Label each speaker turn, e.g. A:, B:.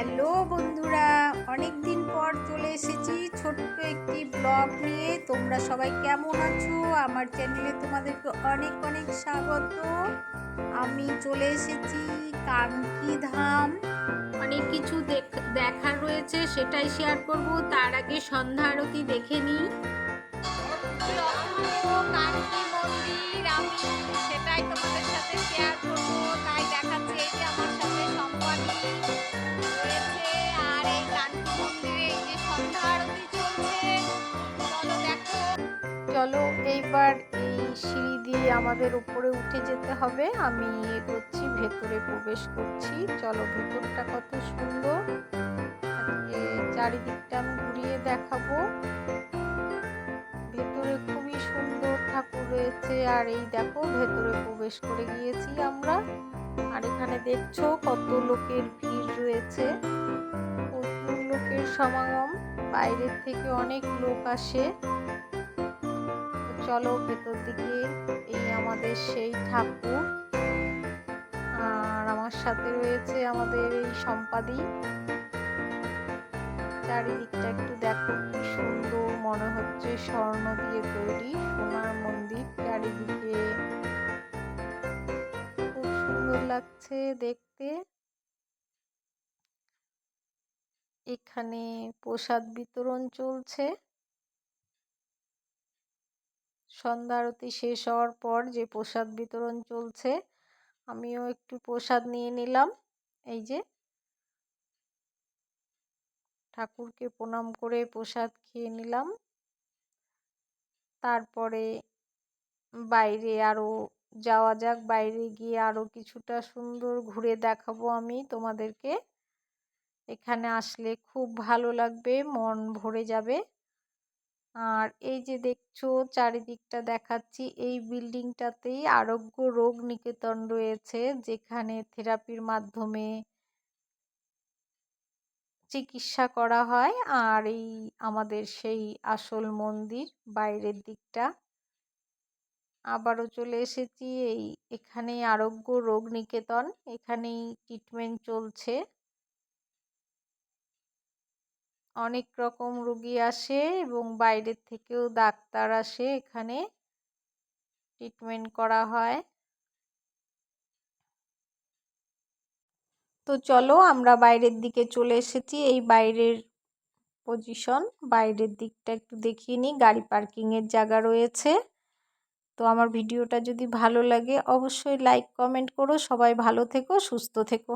A: Hello বন্ধুরা অনেক দিন পর চলে এসেছি ছোট্ট একটি ব্লগ নিয়ে। তোমরা সবাই কেমন আছো? আমার চ্যানেলে তোমাদেরকে অনেক অনেক স্বাগত। আমি চলে এসেছি কানকি ধাম অনেক কিছু দেখার রয়েছে, সেটাই শেয়ার করব। তার আগে সন্ধ্যা আরতি দেখে নিই। সেটাই তোমাদের সাথে শেয়ার করব। তাই দেখাচ্ছি এই যে আমার সাথে সম্পাদী চলো, এইবার এই সিঁড়ি দিয়ে আমাদের উপরে উঠে যেতে হবে। আমি এগোচ্ছি, ভেতরে প্রবেশ করছি। চলো, ভেতরটা কত সুন্দর। চারিদিকটা আমি ঘুরিয়ে দেখাবো। ভেতরে খুবই সুন্দর ঠাকুর রয়েছে। আর এই দেখো, ভেতরে প্রবেশ করে গিয়েছি আমরা। আর এখানে দেখছ, কত লোকের ভিড় রয়েছে। প্রচুর লোকের সমাগম। বাইরের থেকে অনেক লোক আসে। চলো ভেতর দিকে এই আমাদের সেই ঠাকুর। আর আমার সাথে রয়েছে আমাদের এই সম্পাদি। চারিদিকটা একটু দেখো কি সুন্দর মনে হচ্ছে স্বর্ণ দিয়ে তৈরি সোনার মন্দির চারিদিকে। খুব সুন্দর লাগছে দেখতে। এখানে প্রসাদ বিতরণ চলছে। সন্ধ্যা আরতি শেষ হওয়ার পর যে প্রসাদ বিতরণ চলছে, আমিও একটু প্রসাদ নিয়ে নিলাম। এই যে ঠাকুরকে প্রণাম করে প্রসাদ খেয়ে নিলাম। তারপরে বাইরে আরও যাওয়া যাক, বাইরে গিয়ে আরও কিছুটা সুন্দর ঘুরে দেখাবো আমি তোমাদেরকে। এখানে আসলে খুব ভালো লাগবে, মন ভরে যাবে। আর এই যে দেখছ চারিদিকটা দেখাচ্ছি, এই বিল্ডিংটাতেই আরোগ্য রোগ নিকেতন রয়েছে, যেখানে থেরাপির মাধ্যমে চিকিৎসা করা হয়। আর এই আমাদের সেই আসল মন্দির বাইরের দিকটা। আবারও চলে এসেছি, এই এখানেই আরোগ্য রোগ নিকেতন, এখানেই ট্রিটমেন্ট চলছে। অনেক রকম রুগী আসে এবং বাইরের থেকেও ডাক্তার আসে এখানে। ট্রিটমেন্ট করা হয়। তো চলো আমরা বাইরের দিকে চলে এসেছি। এই বাইরের পজিশন বাইরের দিকটা একটু দেখিয়ে নিই। গাড়ি পার্কিংয়ের জায়গা রয়েছে। তো আমার ভিডিওটা যদি ভালো লাগে, অবশ্যই লাইক কমেন্ট করো। সবাই ভালো থেকো, সুস্থ থেকো।